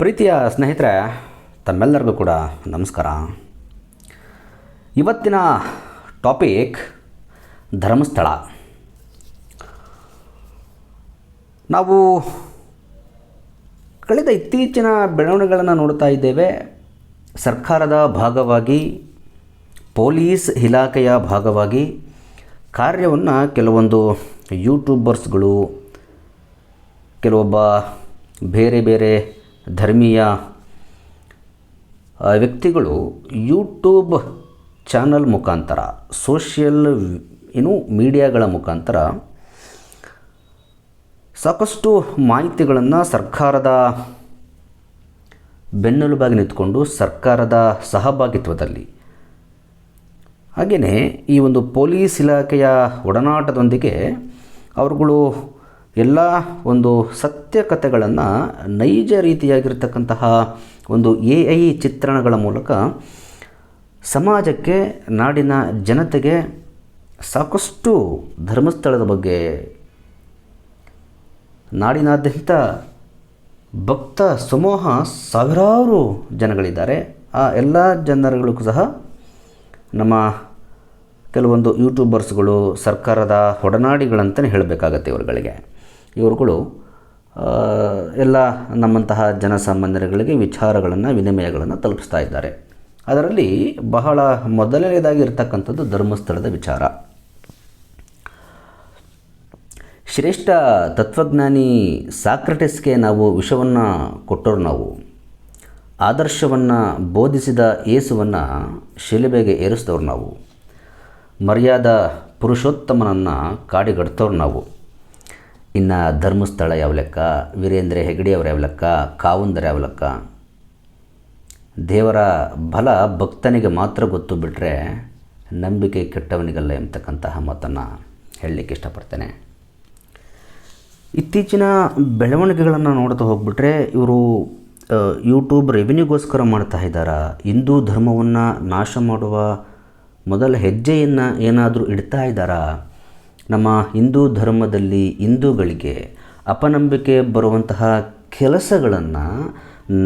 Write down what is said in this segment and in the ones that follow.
ಪ್ರೀತಿಯ ಸ್ನೇಹಿತರೆ, ತಮ್ಮೆಲ್ಲರಿಗೂ ಕೂಡ ನಮಸ್ಕಾರ. ಇವತ್ತಿನ ಟಾಪಿಕ್ ಧರ್ಮಸ್ಥಳ. ನಾವು ಕಳೆದ ಇತ್ತೀಚಿನ ಬೆಳವಣಿಗೆಗಳನ್ನು ನೋಡ್ತಾ ಇದ್ದೇವೆ. ಸರ್ಕಾರದ ಭಾಗವಾಗಿ, ಪೊಲೀಸ್ ಇಲಾಖೆಯ ಭಾಗವಾಗಿ ಕಾರ್ಯವನ್ನು ಕೆಲವೊಂದು ಯೂಟ್ಯೂಬರ್ಸ್ಗಳು ಕೆಲವೊಬ್ಬ ಬೇರೆ ಬೇರೆ ಧರ್ಮೀಯ ವ್ಯಕ್ತಿಗಳು ಯೂಟ್ಯೂಬ್ ಚಾನಲ್ ಮುಖಾಂತರ, ಸೋಷಿಯಲ್ ಏನು ಮೀಡಿಯಾಗಳ ಮುಖಾಂತರ ಸಾಕಷ್ಟು ಮಾಹಿತಿಗಳನ್ನು ಸರ್ಕಾರದ ಬೆನ್ನೆಲುಬಾಗಿ ನಿಂತ್ಕೊಂಡು ಸರ್ಕಾರದ ಸಹಭಾಗಿತ್ವದಲ್ಲಿ. ಹಾಗೆಯೇ ಈ ಒಂದು ಪೊಲೀಸ್ ಇಲಾಖೆಯ ಒಡನಾಟದೊಂದಿಗೆ ಅವರುಗಳು ಎಲ್ಲ ಒಂದು ಸತ್ಯ ಕಥೆಗಳನ್ನು ನೈಜ ರೀತಿಯಾಗಿರ್ತಕ್ಕಂತಹ ಒಂದು ಎ ಐ ಚಿತ್ರಣಗಳ ಮೂಲಕ ಸಮಾಜಕ್ಕೆ, ನಾಡಿನ ಜನತೆಗೆ ಸಾಕಷ್ಟು ಧರ್ಮಸ್ಥಳದ ಬಗ್ಗೆ, ನಾಡಿನಾದ್ಯಂತ ಭಕ್ತ ಸಮೂಹ ಸಾವಿರಾರು ಜನಗಳಿದ್ದಾರೆ. ಆ ಎಲ್ಲ ಜನರುಗಳಿಗೂ ಸಹ ನಮ್ಮ ಕೆಲವೊಂದು ಯೂಟ್ಯೂಬರ್ಸ್ಗಳು ಸರ್ಕಾರದ ಒಡನಾಡಿಗಳಂತಲೇ ಹೇಳಬೇಕಾಗತ್ತೆ ಇವರುಗಳಿಗೆ. ಇವರುಗಳು ಎಲ್ಲ ನಮ್ಮಂತಹ ಜನಸಾಮಾನ್ಯರುಗಳಿಗೆ ವಿಚಾರಗಳನ್ನು, ವಿನಿಮಯಗಳನ್ನು ತಲುಪಿಸ್ತಾ ಇದ್ದಾರೆ. ಅದರಲ್ಲಿ ಬಹಳ ಮೊದಲನೇದಾಗಿ ಇರತಕ್ಕಂಥದ್ದು ಧರ್ಮಸ್ಥಳದ ವಿಚಾರ. ಶ್ರೇಷ್ಠ ತತ್ವಜ್ಞಾನಿ ಸಾಕ್ರಟಿಸ್ಗೆ ನಾವು ವಿಷವನ್ನು ಕೊಟ್ಟರು ನಾವು. ಆದರ್ಶವನ್ನು ಬೋಧಿಸಿದ ಏಸುವನ್ನು ಶಿಲುಬೆಗೆ ಏರಿಸಿದವ್ರು ನಾವು. ಮರ್ಯಾದ ಪುರುಷೋತ್ತಮನನ್ನು ಕಾಡಿಗಡ್ತವ್ರು ನಾವು. ಇನ್ನು ಧರ್ಮಸ್ಥಳ ಯಾವ ಲೆಕ್ಕ? ವೀರೇಂದ್ರ ಹೆಗಡೆ ಅವರ ಯಾವ ಲೆಕ್ಕ? ಕಾವಂದರ ಯಾವ ಲೆಕ್ಕ? ದೇವರ ಬಲ ಭಕ್ತನಿಗೆ ಮಾತ್ರ ಗೊತ್ತು ಬಿಟ್ಟರೆ ನಂಬಿಕೆ ಕೆಟ್ಟವನಿಗಲ್ಲ ಎಂಬತಕ್ಕಂತಹ ಮಾತನ್ನು ಹೇಳಲಿಕ್ಕೆ ಇಷ್ಟಪಡ್ತೇನೆ. ಇತ್ತೀಚಿನ ಬೆಳವಣಿಗೆಗಳನ್ನು ನೋಡ್ತಾ ಹೋಗ್ಬಿಟ್ರೆ ಇವರು ಯೂಟ್ಯೂಬ್ ರೆವಿನ್ಯೂಗೋಸ್ಕರ ಮಾಡ್ತಾ ಇದ್ದಾರಾ? ಹಿಂದೂ ಧರ್ಮವನ್ನು ನಾಶ ಮಾಡುವ ಮೊದಲ ಹೆಜ್ಜೆಯನ್ನು ಏನಾದರೂ ಇಡ್ತಾ ಇದ್ದಾರಾ? ನಮ್ಮ ಹಿಂದೂ ಧರ್ಮದಲ್ಲಿ ಹಿಂದೂಗಳಿಗೆ ಅಪನಂಬಿಕೆ ಬರುವಂತಹ ಕೆಲಸಗಳನ್ನು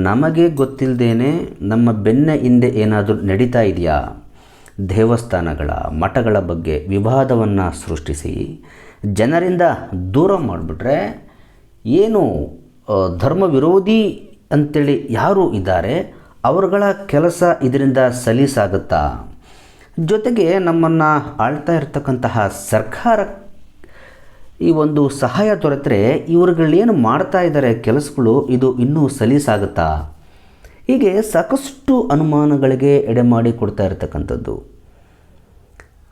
ನಮಗೆ ಗೊತ್ತಿಲ್ಲದೇನೆ ನಮ್ಮ ಬೆನ್ನ ಹಿಂದೆ ಏನಾದರೂ ನಡೀತಾ ಇದೆಯಾ? ದೇವಸ್ಥಾನಗಳ, ಮಠಗಳ ಬಗ್ಗೆ ವಿವಾದವನ್ನು ಸೃಷ್ಟಿಸಿ ಜನರಿಂದ ದೂರ ಮಾಡಿಬಿಟ್ರೆ ಏನು ಧರ್ಮ ವಿರೋಧಿ ಅಂತೇಳಿ ಯಾರು ಇದ್ದಾರೆ? ಅವರುಗಳ ಕೆಲಸ ಇದರಿಂದ ಸಲೀಸಾಗುತ್ತಾ? ಜೊತೆಗೆ ನಮ್ಮನ್ನು ಆಳ್ತಾ ಇರತಕ್ಕಂತಹ ಸರ್ಕಾರ ಈ ಒಂದು ಸಹಾಯ ದೊರೆತರೆ ಇವರುಗಳೇನು ಮಾಡ್ತಾ ಇದ್ದಾರೆ ಕೆಲಸಗಳು ಇದು ಇನ್ನೂ ಸಲೀಸಾಗುತ್ತಾ? ಹೀಗೆ ಸಾಕಷ್ಟು ಅನುಮಾನಗಳಿಗೆ ಎಡೆಮಾಡಿ ಕೊಡ್ತಾ ಇರತಕ್ಕಂಥದ್ದು.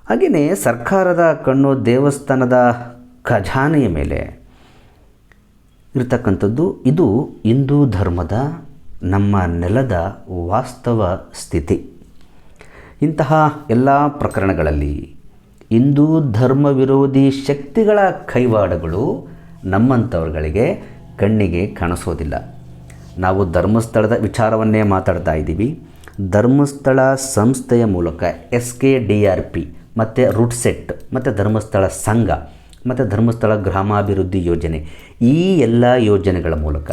ಹಾಗೆಯೇ ಸರ್ಕಾರದ ಕಣ್ಣು ದೇವಸ್ಥಾನದ ಖಜಾನೆಯ ಮೇಲೆ ಇರತಕ್ಕಂಥದ್ದು ಇದು ಹಿಂದೂ ಧರ್ಮದ ನಮ್ಮ ನೆಲದ ವಾಸ್ತವ ಸ್ಥಿತಿ. ಇಂತಹ ಎಲ್ಲ ಪ್ರಕರಣಗಳಲ್ಲಿ ಹಿಂದೂ ಧರ್ಮ ವಿರೋಧಿ ಶಕ್ತಿಗಳ ಕೈವಾಡಗಳು ನಮ್ಮಂಥವ್ರುಗಳಿಗೆ ಕಣ್ಣಿಗೆ ಕಾಣಿಸೋದಿಲ್ಲ. ನಾವು ಧರ್ಮಸ್ಥಳದ ವಿಚಾರವನ್ನೇ ಮಾತಾಡ್ತಾ ಇದ್ದೀವಿ. ಧರ್ಮಸ್ಥಳ ಸಂಸ್ಥೆಯ ಮೂಲಕ S K D R P ಮತ್ತು ರುಟ್ಸೆಟ್ ಮತ್ತು ಧರ್ಮಸ್ಥಳ ಸಂಘ ಮತ್ತು ಧರ್ಮಸ್ಥಳ ಗ್ರಾಮಾಭಿವೃದ್ಧಿ ಯೋಜನೆ ಈ ಎಲ್ಲ ಯೋಜನೆಗಳ ಮೂಲಕ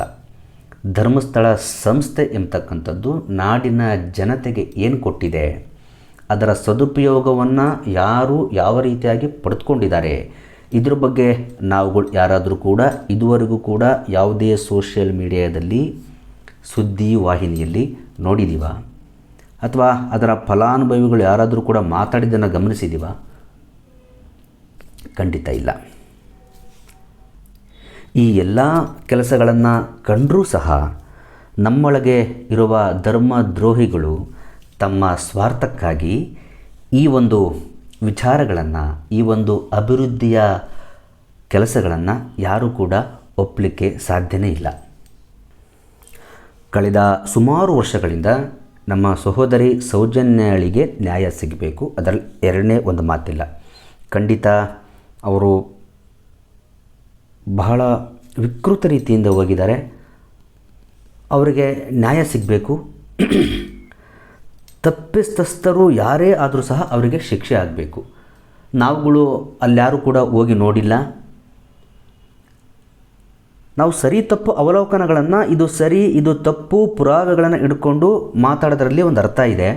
ಧರ್ಮಸ್ಥಳ ಸಂಸ್ಥೆ ಎಂಬತಕ್ಕಂಥದ್ದು ನಾಡಿನ ಜನತೆಗೆ ಏನು ಕೊಟ್ಟಿದೆ? ಅದರ ಸದುಪಯೋಗವನ್ನು ಯಾರು ಯಾವ ರೀತಿಯಾಗಿ ಪಡೆದುಕೊಂಡಿದ್ದಾರೆ? ಇದ್ರ ಬಗ್ಗೆ ನಾವುಗಳು ಯಾರಾದರೂ ಕೂಡ ಇದುವರೆಗೂ ಕೂಡ ಯಾವುದೇ ಸೋಷಿಯಲ್ ಮೀಡಿಯಾದಲ್ಲಿ ಸುದ್ದಿ ವಾಹಿನಿಯಲ್ಲಿ ನೋಡಿದ್ದೀವ ಅಥವಾ ಅದರ ಫಲಾನುಭವಿಗಳು ಯಾರಾದರೂ ಕೂಡ ಮಾತಾಡಿದ್ದನ್ನು ಗಮನಿಸಿದ್ದೀವ ಖಂಡಿತ ಇಲ್ಲ. ಈ ಎಲ್ಲ ಕೆಲಸಗಳನ್ನು ಕಂಡರೂ ಸಹ ನಮ್ಮೊಳಗೆ ಇರುವ ಧರ್ಮ ದ್ರೋಹಿಗಳು ತಮ್ಮ ಸ್ವಾರ್ಥಕ್ಕಾಗಿ ಈ ಒಂದು ವಿಚಾರಗಳನ್ನು, ಈ ಒಂದು ಅಭಿವೃದ್ಧಿಯ ಕೆಲಸಗಳನ್ನು ಯಾರೂ ಕೂಡ ಒಪ್ಪಲಿಕ್ಕೆ ಸಾಧ್ಯನೇ ಇಲ್ಲ. ಕಳೆದ ಸುಮಾರು ವರ್ಷಗಳಿಂದ ನಮ್ಮ ಸಹೋದರಿ ಸೌಜನ್ಯಳಿಗೆ ನ್ಯಾಯ ಸಿಗಬೇಕು. ಅದರಲ್ಲಿ ಎರಡನೇ ಒಂದು ಮಾತಿಲ್ಲ. ಖಂಡಿತ ಅವರು ಬಹಳ ವಿಕೃತ ರೀತಿಯಿಂದ ಹೋಗಿದ್ದಾರೆ. ಅವರಿಗೆ ನ್ಯಾಯ ಸಿಗಬೇಕು. ತಪ್ಪಿತಸ್ಥರು ಯಾರೇ ಆದರೂ ಸಹ ಅವರಿಗೆ ಶಿಕ್ಷೆ ಆಗಬೇಕು. ನಾವುಗಳು ಅಲ್ಯಾರೂ ಕೂಡ ಹೋಗಿ ನೋಡಿಲ್ಲ. ನಾವು ಸರಿ ತಪ್ಪು ಅವಲೋಕನಗಳನ್ನು, ಇದು ಸರಿ, ಇದು ತಪ್ಪು ಪುರಾವೆಗಳನ್ನು ಇಟ್ಕೊಂಡು ಮಾತಾಡೋದ್ರಲ್ಲಿ ಒಂದು ಅರ್ಥ ಇದೆ.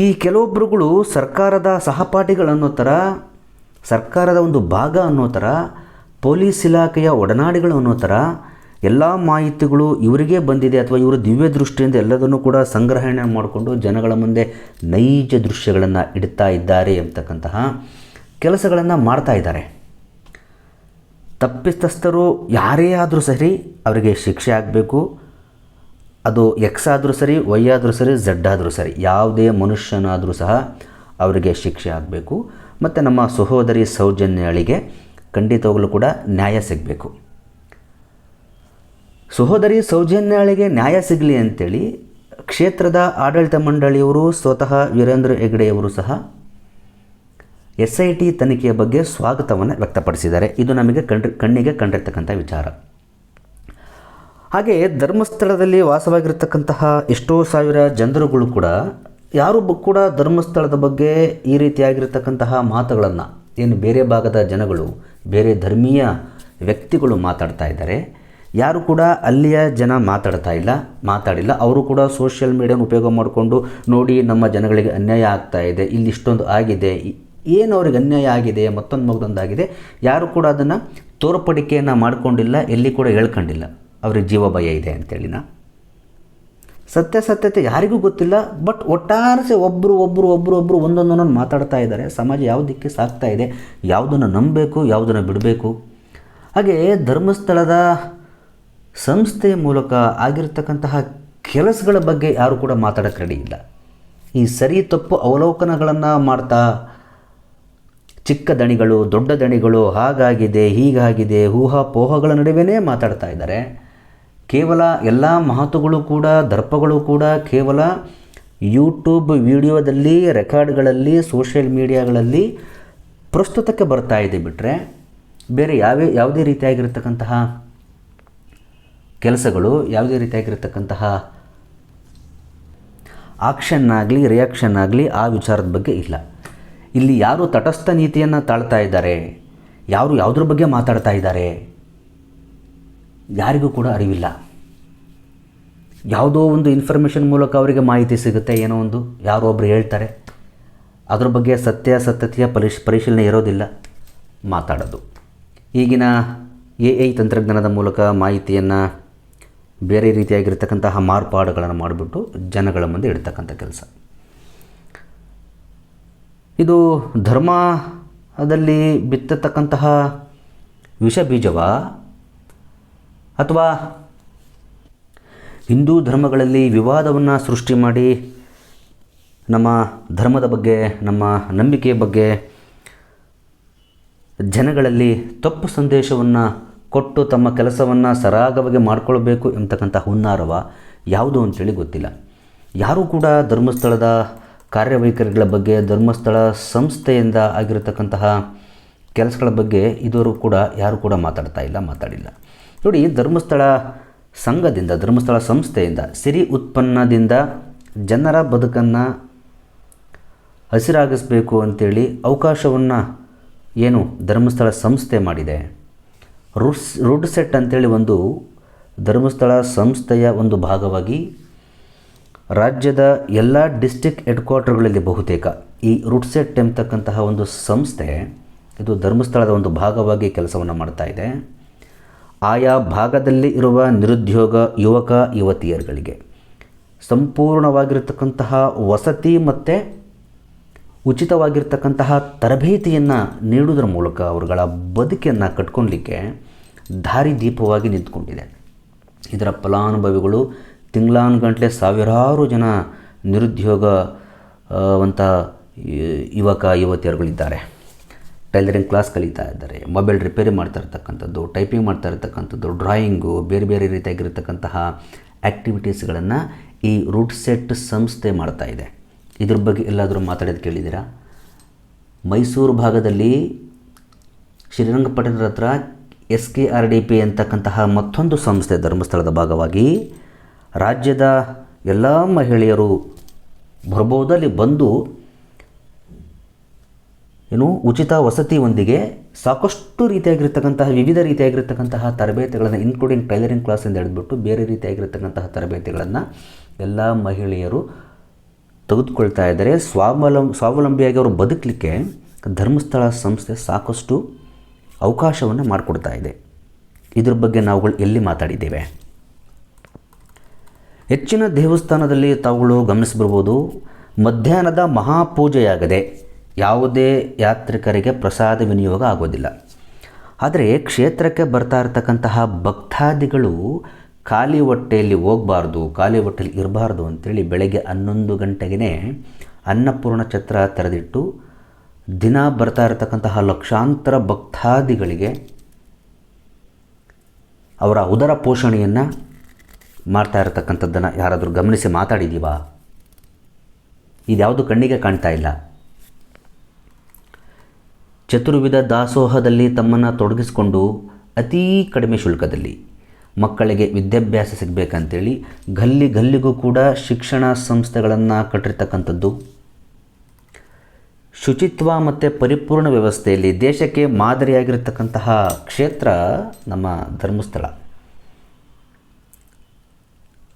ಈ ಕೆಲವೊಬ್ಬರುಗಳು ಸರ್ಕಾರದ ಸಹಪಾಠಿಗಳನ್ನೋ ಥರ, ಸರ್ಕಾರದ ಒಂದು ಭಾಗ ಅನ್ನೋ ಥರ, ಪೊಲೀಸ್ ಇಲಾಖೆಯ ಒಡನಾಡಿಗಳು ಅನ್ನೋ ಥರ ಎಲ್ಲ ಮಾಹಿತಿಗಳು ಇವರಿಗೆ ಬಂದಿದೆ ಅಥವಾ ಇವರು ದಿವ್ಯ ದೃಷ್ಟಿಯಿಂದ ಎಲ್ಲದನ್ನು ಕೂಡ ಸಂಗ್ರಹಣೆ ಮಾಡಿಕೊಂಡು ಜನಗಳ ಮುಂದೆ ನೈಜ ದೃಶ್ಯಗಳನ್ನು ಇಡ್ತಾ ಇದ್ದಾರೆ ಎಂಬತಕ್ಕಂತಹ ಕೆಲಸಗಳನ್ನು ಮಾಡ್ತಾ ಇದ್ದಾರೆ. ತಪ್ಪಿತಸ್ಥರು ಯಾರೇ ಆದರೂ ಸರಿ ಅವರಿಗೆ ಶಿಕ್ಷೆ ಆಗಬೇಕು. ಅದು ಎಕ್ಸ್ ಆದರೂ ಸರಿ ವೈ ಆದರೂ ಸರಿ ಝಡ್ ಆದರೂ ಸರಿ, ಯಾವುದೇ ಮನುಷ್ಯನಾದರೂ ಸಹ ಅವರಿಗೆ ಶಿಕ್ಷೆ ಆಗಬೇಕು. ಮತ್ತು ನಮ್ಮ ಸಹೋದರಿ ಸೌಜನ್ಯಗಳಿಗೆ ಖಂಡಿತವಾಗಲೂ ಕೂಡ ನ್ಯಾಯ ಸಿಗಬೇಕು. ಸಹೋದರಿ ಸೌಜನ್ಯಾಳಿಗೆ ನ್ಯಾಯ ಸಿಗಲಿ ಅಂತೇಳಿ ಕ್ಷೇತ್ರದ ಆಡಳಿತ ಮಂಡಳಿಯವರು ಸ್ವತಃ ವೀರೇಂದ್ರ ಹೆಗ್ಡೆಯವರು ಸಹ ಎಸ್ ಐ ಟಿ ತನಿಖೆಯ ಬಗ್ಗೆ ಸ್ವಾಗತವನ್ನು ವ್ಯಕ್ತಪಡಿಸಿದ್ದಾರೆ. ಇದು ನಮಗೆ ಕಂಡ್ರಿ ಕಣ್ಣಿಗೆ ಕಂಡಿರ್ತಕ್ಕಂಥ ವಿಚಾರ. ಹಾಗೆ ಧರ್ಮಸ್ಥಳದಲ್ಲಿ ವಾಸವಾಗಿರ್ತಕ್ಕಂತಹ ಎಷ್ಟೋ ಸಾವಿರ ಜನರುಗಳು ಕೂಡ ಯಾರು ಬ- ಕೂಡ ಧರ್ಮಸ್ಥಳದ ಬಗ್ಗೆ ಈ ರೀತಿಯಾಗಿರ್ತಕ್ಕಂತಹ ಮಾತುಗಳನ್ನು ಏನು ಬೇರೆ ಭಾಗದ ಜನಗಳು, ಬೇರೆ ಧರ್ಮೀಯ ವ್ಯಕ್ತಿಗಳು ಮಾತಾಡ್ತಾ ಇದ್ದಾರೆ. ಯಾರು ಕೂಡ ಅಲ್ಲಿಯ ಜನ ಮಾತಾಡ್ತಾ ಇಲ್ಲ, ಮಾತಾಡಿಲ್ಲ. ಅವರು ಕೂಡ ಸೋಷಿಯಲ್ ಮೀಡಿಯಾನ ಉಪಯೋಗ ಮಾಡಿಕೊಂಡು ನೋಡಿ ನಮ್ಮ ಜನಗಳಿಗೆ ಅನ್ಯಾಯ ಆಗ್ತಾ ಇದೆ, ಇಲ್ಲಿ ಇಷ್ಟೊಂದು ಆಗಿದೆ ಏನು ಅವ್ರಿಗೆ ಅನ್ಯಾಯ ಆಗಿದೆ, ಮತ್ತೊಂದು ಮಗದೊಂದಾಗಿದೆ ಯಾರು ಕೂಡ ಅದನ್ನು ತೋರ್ಪಡಿಕೆಯನ್ನು ಮಾಡಿಕೊಂಡಿಲ್ಲ, ಎಲ್ಲಿ ಕೂಡ ಹೇಳ್ಕೊಂಡಿಲ್ಲ. ಅವ್ರಿಗೆ ಜೀವ ಭಯ ಇದೆ ಅಂತೇಳಿನ. ಸತ್ಯಾಸತ್ಯತೆ ಯಾರಿಗೂ ಗೊತ್ತಿಲ್ಲ, ಬಟ್ ಒಟ್ಟಾರೆ ಒಬ್ಬರು ಒಬ್ಬರು ಒಬ್ಬರು ಒಬ್ಬರು ಒಂದೊಂದೊಂದೊಂದು ಮಾತಾಡ್ತಾ ಇದ್ದಾರೆ. ಸಮಾಜ ಯಾವುದಕ್ಕೆ ಸಾಕ್ತಾ ಇದೆ, ಯಾವುದನ್ನು ನಂಬಬೇಕು, ಯಾವುದನ್ನು ಬಿಡಬೇಕು. ಹಾಗೆ ಧರ್ಮಸ್ಥಳದ ಸಂಸ್ಥೆಯ ಮೂಲಕ ಆಗಿರತಕ್ಕಂತಹ ಕೆಲಸಗಳ ಬಗ್ಗೆ ಯಾರು ಕೂಡ ಮಾತಾಡೋಕ್ಕೆ ರೆಡಿ ಇಲ್ಲ. ಈ ಸರಿ ತಪ್ಪು ಅವಲೋಕನಗಳನ್ನು ಮಾಡ್ತಾ ಚಿಕ್ಕ ದಣಿಗಳು, ದೊಡ್ಡ ದಣಿಗಳು ಹಾಗಾಗಿದೆ, ಹೀಗಾಗಿದೆ, ಊಹಾಪೋಹಗಳ ನಡುವೆನೇ ಮಾತಾಡ್ತಾ ಇದ್ದಾರೆ. ಕೇವಲ ಎಲ್ಲ ಮಾತುಗಳು ಕೂಡ, ದರ್ಪಗಳು ಕೂಡ ಕೇವಲ ಯೂಟ್ಯೂಬ್ ವಿಡಿಯೋದಲ್ಲಿ, ರೆಕಾರ್ಡ್ಗಳಲ್ಲಿ ಸೋಷಿಯಲ್ ಮೀಡಿಯಾಗಳಲ್ಲಿ ಪ್ರಸ್ತುತಕ್ಕೆ ಬರ್ತಾ ಇದೆ ಬಿಟ್ಟರೆ ಬೇರೆ ಯಾವೇ, ಯಾವುದೇ ರೀತಿಯಾಗಿರ್ತಕ್ಕಂತಹ ಕೆಲಸಗಳು ಯಾವುದೇ ರೀತಿಯಾಗಿರ್ತಕ್ಕಂತಹ ಆಕ್ಷನ್ ಆಗಲಿ ರಿಯಾಕ್ಷನ್ ಆಗಲಿ ಆ ವಿಚಾರದ ಬಗ್ಗೆ ಇಲ್ಲ. ಇಲ್ಲಿ ಯಾರು ತಟಸ್ಥ ನೀತಿಯನ್ನು ತಾಳ್ತಾ ಇದ್ದಾರೆ, ಯಾರು ಯಾವುದ್ರ ಬಗ್ಗೆ ಮಾತಾಡ್ತಾ ಇದ್ದಾರೆ, ಯಾರಿಗೂ ಕೂಡ ಅರಿವಿಲ್ಲ. ಯಾವುದೋ ಒಂದು ಇನ್ಫಾರ್ಮೇಷನ್ ಮೂಲಕ ಅವರಿಗೆ ಮಾಹಿತಿ ಸಿಗುತ್ತೆ, ಏನೋ ಒಂದು ಯಾರೋ ಒಬ್ಬರು ಹೇಳ್ತಾರೆ. ಅದ್ರ ಬಗ್ಗೆ ಸತ್ಯಾಸತ್ಯತೆಯ ಪರಿಶ್, ಪರಿಶೀಲನೆ ಇರೋದಿಲ್ಲ, ಮಾತಾಡೋದು. ಈಗಿನ ಎ ಐ ತಂತ್ರಜ್ಞಾನದ ಮೂಲಕ ಮಾಹಿತಿಯನ್ನು ಬೇರೆ ರೀತಿಯಾಗಿರ್ತಕ್ಕಂತಹ ಮಾರ್ಪಾಡುಗಳನ್ನು ಮಾಡಿಬಿಟ್ಟು ಜನಗಳ ಮುಂದೆ ಇಡ್ತಕ್ಕಂಥ ಕೆಲಸ. ಇದು ಧರ್ಮದಲ್ಲಿ ಬಿತ್ತತಕ್ಕಂತಹ ವಿಷ ಬೀಜವ ಅಥವಾ ಹಿಂದೂ ಧರ್ಮಗಳಲ್ಲಿ ವಿವಾದವನ್ನು ಸೃಷ್ಟಿ ಮಾಡಿ ನಮ್ಮ ಧರ್ಮದ ಬಗ್ಗೆ, ನಮ್ಮ ನಂಬಿಕೆಯ ಬಗ್ಗೆ ಜನಗಳಲ್ಲಿ ತಪ್ಪು ಸಂದೇಶವನ್ನು ಕೊಟ್ಟು ತಮ್ಮ ಕೆಲಸವನ್ನು ಸರಾಗವಾಗಿ ಮಾಡಿಕೊಳ್ಬೇಕು ಎಂಬತಕ್ಕಂಥ ಹುನ್ನಾರವ ಯಾವುದು ಅಂತೇಳಿ ಗೊತ್ತಿಲ್ಲ. ಯಾರೂ ಕೂಡ ಧರ್ಮಸ್ಥಳದ ಕಾರ್ಯವೈಖರಿಗಳ ಬಗ್ಗೆ, ಧರ್ಮಸ್ಥಳ ಸಂಸ್ಥೆಯಿಂದ ಆಗಿರತಕ್ಕಂತಹ ಕೆಲಸಗಳ ಬಗ್ಗೆ ಇದುವರೆಗೂ ಕೂಡ ಯಾರೂ ಕೂಡ ಮಾತಾಡ್ತಾ ಇಲ್ಲ, ಮಾತಾಡಿಲ್ಲ. ನೋಡಿ, ಧರ್ಮಸ್ಥಳ ಸಂಘದಿಂದ, ಧರ್ಮಸ್ಥಳ ಸಂಸ್ಥೆಯಿಂದ, ಸಿರಿ ಉತ್ಪನ್ನದಿಂದ ಜನರ ಬದುಕನ್ನು ಹಸಿರಾಗಿಸಬೇಕು ಅಂತೇಳಿ ಅವಕಾಶವನ್ನು ಏನು ಧರ್ಮಸ್ಥಳ ಸಂಸ್ಥೆ ಮಾಡಿದೆ? ರೂಟ್ಸ್ ರೂಡ್ ಸೆಟ್ ಅಂತೇಳಿ ಒಂದು ಧರ್ಮಸ್ಥಳ ಸಂಸ್ಥೆಯ ಒಂದು ಭಾಗವಾಗಿ ರಾಜ್ಯದ ಎಲ್ಲ ಡಿಸ್ಟಿಕ್ ಹೆಡ್ ಕ್ವಾರ್ಟರ್ಗಳಲ್ಲಿ ಬಹುತೇಕ ಈ ರೂಟ್ ಸೆಟ್ ಎಂಬತಕ್ಕಂತಹ ಒಂದು ಸಂಸ್ಥೆ ಇದು ಧರ್ಮಸ್ಥಳದ ಒಂದು ಭಾಗವಾಗಿ ಕೆಲಸವನ್ನು ಮಾಡ್ತಾ ಇದೆ. ಆಯಾ ಭಾಗದಲ್ಲಿ ಇರುವ ನಿರುದ್ಯೋಗ, ಯುವಕ, ಯುವತಿಯರುಗಳಿಗೆ ಸಂಪೂರ್ಣವಾಗಿರತಕ್ಕಂತಹ ವಸತಿ ಮತ್ತು ಉಚಿತವಾಗಿರ್ತಕ್ಕಂತಹ ತರಬೇತಿಯನ್ನು ನೀಡುವುದರ ಮೂಲಕ ಅವರುಗಳ ಬದುಕನ್ನು ಕಟ್ಕೊಳ್ಲಿಕ್ಕೆ ದಾರಿದೀಪವಾಗಿ ನಿಂತ್ಕೊಂಡಿದೆ. ಇದರ ಫಲಾನುಭವಿಗಳು ತಿಂಗಳಾನುಗಂಟಲೆ ಸಾವಿರಾರು ಜನ ನಿರುದ್ಯೋಗ ಅಂತ ಯುವಕ, ಯುವತಿಯರುಗಳಿದ್ದಾರೆ. ಟೈಲರಿಂಗ್ ಕ್ಲಾಸ್ ಕಲಿತಾ ಇದ್ದಾರೆ. ಮೊಬೈಲ್ ರಿಪೇರಿ ಮಾಡ್ತಾ ಇರ್ತಕ್ಕಂಥದ್ದು, ಟೈಪಿಂಗ್ ಮಾಡ್ತಾ ಇರ್ತಕ್ಕಂಥದ್ದು, ಡ್ರಾಯಿಂಗು, ಬೇರೆ ಬೇರೆ ರೀತಿಯಾಗಿರ್ತಕ್ಕಂತಹ ಆ್ಯಕ್ಟಿವಿಟೀಸ್ಗಳನ್ನು ಈ ರೂಟ್ ಸೆಟ್ ಸಂಸ್ಥೆ ಮಾಡ್ತಾ ಇದೆ. ಇದ್ರ ಬಗ್ಗೆ ಎಲ್ಲಾದರೂ ಮಾತಾಡೋದು ಕೇಳಿದ್ದೀರಾ? ಮೈಸೂರು ಭಾಗದಲ್ಲಿ ಶ್ರೀರಂಗಪಟ್ಟಣದ ಹತ್ರ S K R D P ಅಂತಕ್ಕಂತಹ ಮತ್ತೊಂದು ಸಂಸ್ಥೆ ಧರ್ಮಸ್ಥಳದ ಭಾಗವಾಗಿ ರಾಜ್ಯದ ಎಲ್ಲ ಮಹಿಳೆಯರು ಬರ್ಬೋದಲ್ಲಿ ಬಂದು ಏನು ಉಚಿತ ವಸತಿಯೊಂದಿಗೆ ಸಾಕಷ್ಟು ರೀತಿಯಾಗಿರ್ತಕ್ಕಂತಹ, ವಿವಿಧ ರೀತಿಯಾಗಿರ್ತಕ್ಕಂತಹ ತರಬೇತಿಗಳನ್ನು ಇನ್ಕ್ಲೂಡಿಂಗ್ ಟೈಲರಿಂಗ್ ಕ್ಲಾಸ್ ಎಂದು ಹೇಳಿದ್ಬಿಟ್ಟು ಬೇರೆ ರೀತಿಯಾಗಿರ್ತಕ್ಕಂತಹ ತರಬೇತಿಗಳನ್ನು ಎಲ್ಲ ಮಹಿಳೆಯರು ತೆಗೆದುಕೊಳ್ತಾ ಇದ್ದಾರೆ. ಸ್ವಾವಲಂ, ಸ್ವಾವಲಂಬಿಯಾಗಿ ಅವರು ಬದುಕಲಿಕ್ಕೆ ಧರ್ಮಸ್ಥಳ ಸಂಸ್ಥೆ ಸಾಕಷ್ಟು ಅವಕಾಶವನ್ನು ಮಾಡಿಕೊಡ್ತಾ ಇದೆ. ಇದ್ರ ಬಗ್ಗೆ ನಾವುಗಳು ಎಲ್ಲಿ ಮಾತಾಡಿದ್ದೇವೆ? ಹೆಚ್ಚಿನ ದೇವಸ್ಥಾನದಲ್ಲಿ ತಾವುಗಳು ಗಮನಿಸಿಬಿರ್ಬೋದು ಮಧ್ಯಾಹ್ನದ ಮಹಾಪೂಜೆಯಾಗದೆ ಯಾವುದೇ ಯಾತ್ರಿಕರಿಗೆ ಪ್ರಸಾದ ವಿನಿಯೋಗ ಆಗೋದಿಲ್ಲ. ಆದರೆ ಕ್ಷೇತ್ರಕ್ಕೆ ಬರ್ತಾ ಇರತಕ್ಕಂತಹ ಭಕ್ತಾದಿಗಳು ಖಾಲಿ ಹೊಟ್ಟೆಯಲ್ಲಿ ಹೋಗಬಾರ್ದು, ಖಾಲಿ ಹೊಟ್ಟೆಯಲ್ಲಿ ಇರಬಾರ್ದು ಅಂತೇಳಿ ಬೆಳಗ್ಗೆ ಹನ್ನೊಂದು ಗಂಟೆಗೆ ಅನ್ನಪೂರ್ಣ ಛತ್ರ ತೆರೆದಿಟ್ಟು ದಿನ ಬರ್ತಾ ಇರತಕ್ಕಂತಹ ಲಕ್ಷಾಂತರ ಭಕ್ತಾದಿಗಳಿಗೆ ಅವರ ಉದರ ಪೋಷಣೆಯನ್ನು ಮಾಡ್ತಾ ಇರತಕ್ಕಂಥದ್ದನ್ನು ಯಾರಾದರೂ ಗಮನಿಸಿ ಮಾತಾಡಿದ್ದೀವಾ ಇದ್ಯಾವುದು ಕಣ್ಣಿಗೆ ಕಾಣ್ತಾ ಇಲ್ಲ. ಚತುರ್ವಿಧ ದಾಸೋಹದಲ್ಲಿ ತಮ್ಮನ್ನು ತೊಡಗಿಸಿಕೊಂಡು ಅತೀ ಕಡಿಮೆ ಶುಲ್ಕದಲ್ಲಿ ಮಕ್ಕಳಿಗೆ ವಿದ್ಯಾಭ್ಯಾಸ ಸಿಗಬೇಕಂತೇಳಿ ಗಲ್ಲಿ ಗಲ್ಲಿಗೂ ಕೂಡ ಶಿಕ್ಷಣ ಸಂಸ್ಥೆಗಳನ್ನು ಕಟ್ಟಿರ್ತಕ್ಕಂಥದ್ದು ಶುಚಿತ್ವ ಮತ್ತು ಪರಿಪೂರ್ಣ ವ್ಯವಸ್ಥೆಯಲ್ಲಿ ದೇಶಕ್ಕೆ ಮಾದರಿಯಾಗಿರತಕ್ಕಂತಹ ಕ್ಷೇತ್ರ ನಮ್ಮ ಧರ್ಮಸ್ಥಳ.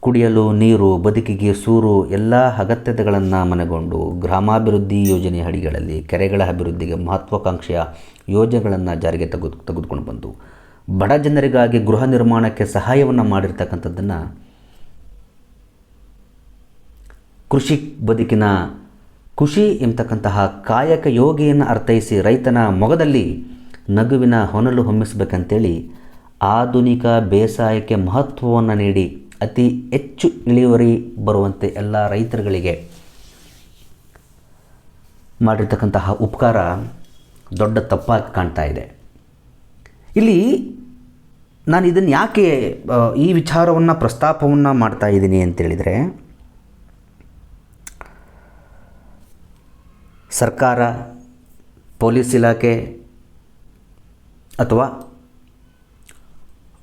ಕುಡಿಯಲು ನೀರು, ಬದುಕಿಗೆ ಸೂರು, ಎಲ್ಲ ಅಗತ್ಯತೆಗಳನ್ನು ಮನಗೊಂಡು ಗ್ರಾಮಾಭಿವೃದ್ಧಿ ಯೋಜನೆ ಅಡಿಗಳಲ್ಲಿ ಕೆರೆಗಳ ಅಭಿವೃದ್ಧಿಗೆ ಮಹತ್ವಾಕಾಂಕ್ಷೆಯ ಯೋಜನೆಗಳನ್ನು ಜಾರಿಗೆ ತೆಗೆದು, ತೆಗೆದುಕೊಂಡು ಬಂದು, ಬಡ ಜನರಿಗಾಗಿ ಗೃಹ ನಿರ್ಮಾಣಕ್ಕೆ ಸಹಾಯವನ್ನು ಮಾಡಿರ್ತಕ್ಕಂಥದ್ದನ್ನು ಕೃಷಿ ಬದುಕಿನ ಖುಷಿ ಎಂಬತಕ್ಕಂತಹ ಕಾಯಕ ಯೋಗಿಯನ್ನು ಅರ್ಥೈಸಿ ರೈತನ ಮೊಗದಲ್ಲಿ ನಗುವಿನ ಹೊನಲು ಹೊಮ್ಮಿಸಬೇಕಂತೇಳಿ ಆಧುನಿಕ ಬೇಸಾಯಕ್ಕೆ ಮಹತ್ವವನ್ನು ನೀಡಿ ಅತಿ ಹೆಚ್ಚು ಇಳುವರಿ ಬರುವಂತೆ ಎಲ್ಲ ರೈತರುಗಳಿಗೆ ಮಾಡಿರ್ತಕ್ಕಂತಹ ಉಪಕಾರ ದೊಡ್ಡ ತಪ್ಪಾಗಿ ಕಾಣ್ತಾ ಇದೆ. ಇಲ್ಲಿ ನಾನು ಇದನ್ನು ಯಾಕೆ ಈ ವಿಚಾರವನ್ನು ಪ್ರಸ್ತಾಪವನ್ನು ಮಾಡ್ತಾ ಇದ್ದೀನಿ ಅಂತೇಳಿದರೆ ಸರ್ಕಾರ, ಪೊಲೀಸ್ ಇಲಾಖೆ ಅಥವಾ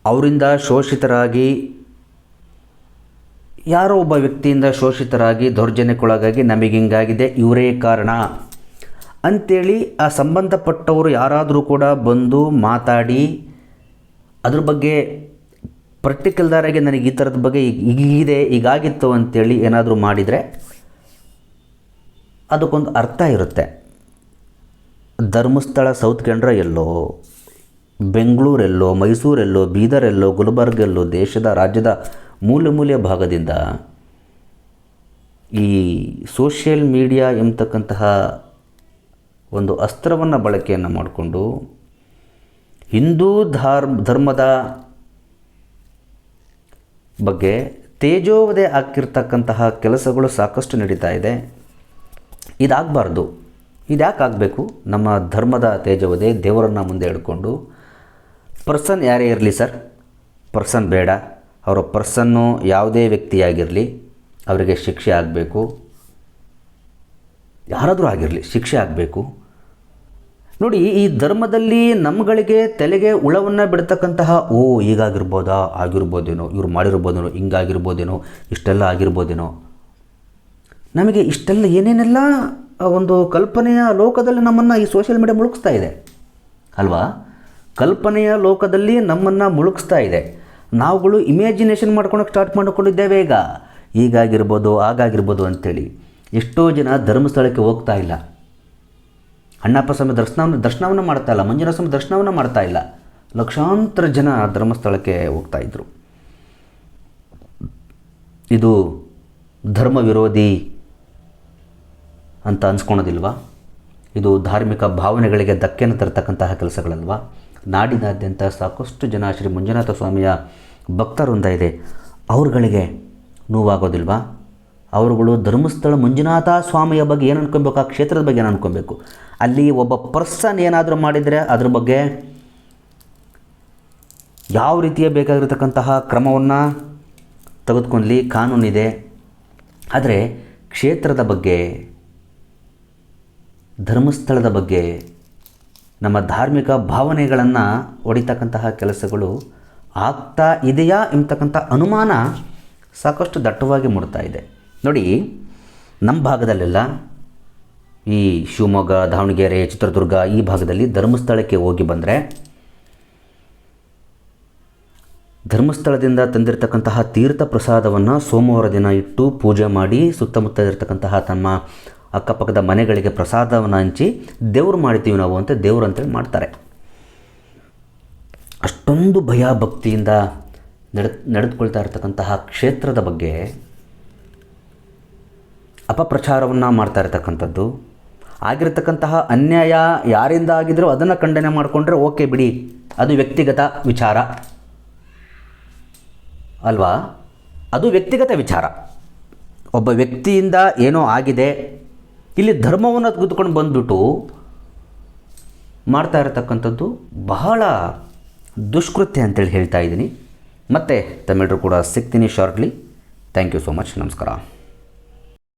ಅವರಿಂದ ಶೋಷಿತರಾಗಿ, ಯಾರೋ ಒಬ್ಬ ವ್ಯಕ್ತಿಯಿಂದ ಶೋಷಿತರಾಗಿ ದೌರ್ಜನ್ಯಕ್ಕೊಳಗಾಗಿ ನಮಗೆ ಹಿಂಗಾಗಿದೆ, ಇವರೇ ಕಾರಣ. ಅಂಥೇಳಿ ಆ ಸಂಬಂಧಪಟ್ಟವರು ಯಾರಾದರೂ ಕೂಡ ಬಂದು ಮಾತಾಡಿ, ಅದ್ರ ಬಗ್ಗೆ ಪರ್ಟಿಕ್ಯುಲರಾಗಿ ನನಗೆ ಈ ಥರದ ಬಗ್ಗೆ ಈಗ ಹೀಗಿದೆ, ಹೀಗಾಗಿತ್ತು ಅಂತೇಳಿ ಏನಾದರೂ ಮಾಡಿದರೆ ಅದಕ್ಕೊಂದು ಅರ್ಥ ಇರುತ್ತೆ. ಧರ್ಮಸ್ಥಳ, ಸೌತ್ ಕೆನರಾ ಎಲ್ಲೋ, ಬೆಂಗಳೂರೆಲ್ಲೋ, ಮೈಸೂರೆಲ್ಲೋ, ಬೀದರೆಲ್ಲೋ, ಗುಲ್ಬರ್ಗೆಲ್ಲೋ, ದೇಶದ, ರಾಜ್ಯದ ಮೂಲೆ ಮೂಲೆಯ ಭಾಗದಿಂದ ಈ ಸೋಷಿಯಲ್ ಮೀಡಿಯಾ ಎಂಬತಕ್ಕಂತಹ ಒಂದು ಅಸ್ತ್ರವನ್ನು ಬಳಕೆಯನ್ನು ಮಾಡಿಕೊಂಡು ಹಿಂದೂ ಧಾರ್ಮ ಧರ್ಮದ ಬಗ್ಗೆ ತೇಜೋವಧೆ ಆಗ್ತಿರ್ತಕ್ಕಂತಹ ಕೆಲಸಗಳು ಸಾಕಷ್ಟು ನಡೀತಾ ಇದೆ. ಇದಾಗಬಾರ್ದು. ಇದ್ಯಾಕೆ ಆಗಬೇಕು ನಮ್ಮ ಧರ್ಮದ ತೇಜವದೆ ದೇವರನ್ನು ಮುಂದೆ ಹಿಡ್ಕೊಂಡು ಪರ್ಸನ್ ಯಾರೇ ಇರಲಿ ಸರ್, ಪರ್ಸನ್ ಬೇಡ. ಅವರ ಪರ್ಸನ್ನು ಯಾವುದೇ ವ್ಯಕ್ತಿಯಾಗಿರಲಿ, ಅವರಿಗೆ ಶಿಕ್ಷೆ ಆಗಬೇಕು. ಯಾರಾದರೂ ಆಗಿರಲಿ, ಶಿಕ್ಷೆ ಆಗಬೇಕು. ನೋಡಿ, ಈ ಧರ್ಮದಲ್ಲಿ ನಮ್ಮಗಳಿಗೆ ತಲೆಗೆ ಉಳವನ್ನು ಬಿಡ್ತಕ್ಕಂತಹ, ಓ ಈಗಾಗಿರ್ಬೋದಾ ಆಗಿರ್ಬೋದೇನೋ, ಇವ್ರು ಮಾಡಿರ್ಬೋದೇನೋ, ಹಿಂಗಾಗಿರ್ಬೋದೇನೋ, ಇಷ್ಟೆಲ್ಲ ಆಗಿರ್ಬೋದೇನೋ. ನಮಗೆ ಇಷ್ಟೆಲ್ಲ ಏನೇನೆಲ್ಲ ಒಂದು ಕಲ್ಪನೆಯ ಲೋಕದಲ್ಲಿ ನಮ್ಮನ್ನು ಈ ಸೋಷಿಯಲ್ ಮೀಡಿಯಾ ಮುಳುಗಿಸ್ತಾ ಇದೆ. ಅಲ್ವಾ? ಕಲ್ಪನೆಯ ಲೋಕದಲ್ಲಿ ನಮ್ಮನ್ನು ಮುಳುಗಿಸ್ತಾ ಇದೆ. ನಾವುಗಳು ಇಮ್ಯಾಜಿನೇಷನ್ ಮಾಡ್ಕೊಳಕ್ಕೆ ಸ್ಟಾರ್ಟ್ ಮಾಡಿಕೊಂಡಿದ್ದೇವೆ ಈಗ. ಈಗಾಗಿರ್ಬೋದು ಆಗಾಗಿರ್ಬೋದು ಅಂಥೇಳಿ ಎಷ್ಟೋ ಜನ ಧರ್ಮಸ್ಥಳಕ್ಕೆ ಹೋಗ್ತಾ ಇಲ್ಲ. ಅಣ್ಣಪ್ಪ ಸ್ವಾಮಿ ದರ್ಶನವನ್ನು ದರ್ಶನವನ್ನು ಮಾಡ್ತಾ ಇಲ್ಲ. ಮಂಜುನಾಥ ಸ್ವಾಮಿ ದರ್ಶನವನ್ನು ಮಾಡ್ತಾ ಇಲ್ಲ. ಲಕ್ಷಾಂತರ ಜನ ಧರ್ಮಸ್ಥಳಕ್ಕೆ ಹೋಗ್ತಾ ಇದ್ದರು ಇದು ಧರ್ಮ ವಿರೋಧಿ ಅಂತ ಅನ್ಸ್ಕೊಳೋದಿಲ್ವಾ? ಇದು ಧಾರ್ಮಿಕ ಭಾವನೆಗಳಿಗೆ ಧಕ್ಕೆಯನ್ನು ತರತಕ್ಕಂತಹ ಕೆಲಸಗಳಲ್ವಾ? ನಾಡಿನಾದ್ಯಂತ ಸಾಕಷ್ಟು ಜನ ಶ್ರೀ ಮಂಜುನಾಥ ಸ್ವಾಮಿಯ ಭಕ್ತರೊಂದ ಇದೆ. ಅವ್ರುಗಳಿಗೆ ನೋವಾಗೋದಿಲ್ವಾ? ಅವರುಗಳು ಧರ್ಮಸ್ಥಳ ಮಂಜುನಾಥ ಸ್ವಾಮಿಯ ಬಗ್ಗೆ ಏನು ಅನ್ಕೊಬೇಕು? ಆ ಕ್ಷೇತ್ರದ ಬಗ್ಗೆ ಏನು ಅನ್ಕೊಬೇಕು? ಅಲ್ಲಿ ಒಬ್ಬ ಪರ್ಸನ್ ಏನಾದರೂ ಮಾಡಿದರೆ ಅದ್ರ ಬಗ್ಗೆ ಯಾವ ರೀತಿಯ ಬೇಕಾಗಿರತಕ್ಕಂತಹ ಕ್ರಮವನ್ನು ತೆಗೆದುಕೊಳ್ಳಿ ಕಾನೂನಿದೆ. ಆದರೆ ಕ್ಷೇತ್ರದ ಬಗ್ಗೆ ಧರ್ಮಸ್ಥಳದ ಬಗ್ಗೆ ನಮ್ಮ ಧಾರ್ಮಿಕ ಭಾವನೆಗಳನ್ನು ಹೊಡಿತಕ್ಕಂತಹ ಕೆಲಸಗಳು ಆಗ್ತಾ ಇದೆಯಾ ಎಂಬತಕ್ಕಂಥ ಅನುಮಾನ ಸಾಕಷ್ಟು ದಟ್ಟವಾಗಿ ಮೂಡ್ತಾ ಇದೆ. ನೋಡಿ ನಮ್ಮ ಭಾಗದಲ್ಲೆಲ್ಲ ಈ ಶಿವಮೊಗ್ಗ, ದಾವಣಗೆರೆ, ಚಿತ್ರದುರ್ಗ ಈ ಭಾಗದಲ್ಲಿ ಧರ್ಮಸ್ಥಳಕ್ಕೆ ಹೋಗಿ ಬಂದರೆ ಧರ್ಮಸ್ಥಳದಿಂದ ತಂದಿರತಕ್ಕಂತಹ ತೀರ್ಥ ಪ್ರಸಾದವನ್ನು ಸೋಮವಾರ ದಿನ ಇಟ್ಟು ಪೂಜೆ ಮಾಡಿ ಸುತ್ತಮುತ್ತ ಇರತಕ್ಕಂತಹ ತಮ್ಮ ಅಕ್ಕಪಕ್ಕದ ಮನೆಗಳಿಗೆ ಪ್ರಸಾದವನ್ನು ಹಂಚಿ ದೇವ್ರು ಮಾಡ್ತೀವಿ ನಾವು ಅಂತ ದೇವ್ರು ಅಂತೇಳಿ ಮಾಡ್ತಾರೆ. ಅಷ್ಟೊಂದು ಭಯ ಭಕ್ತಿಯಿಂದ ನಡೆ ನಡೆದುಕೊಳ್ತಾ ಇರತಕ್ಕಂತಹ ಕ್ಷೇತ್ರದ ಬಗ್ಗೆ ಅಪಪ್ರಚಾರವನ್ನು ಮಾಡ್ತಾ ಇರತಕ್ಕಂಥದ್ದು. ಆಗಿರತಕ್ಕಂತಹ ಅನ್ಯಾಯ ಯಾರಿಂದ ಆಗಿದ್ರೂ ಅದನ್ನು ಖಂಡನೆ ಮಾಡಿಕೊಂಡ್ರೆ ಓಕೆ ಬಿಡಿ, ಅದು ವ್ಯಕ್ತಿಗತ ವಿಚಾರ. ಅಲ್ವಾ? ಅದು ವ್ಯಕ್ತಿಗತ ವಿಚಾರ. ಒಬ್ಬ ವ್ಯಕ್ತಿಯಿಂದ ಏನೋ ಆಗಿದೆ ಇಲ್ಲಿ ಧರ್ಮವನ್ನು ತೆಗೆದುಕೊಂಡು ಬಂದ್ಬಿಟ್ಟು ಮಾಡ್ತಾ ಇರತಕ್ಕಂಥದ್ದು ಬಹಳ ದುಷ್ಕೃತ್ಯ ಅಂತೇಳಿ ಹೇಳ್ತಾ ಇದ್ದೀನಿ. ಮತ್ತೆ ತಮಿಳರು ಕೂಡ ಸಿಗ್ತೀನಿ shortly thank you so much ನಮಸ್ಕಾರ.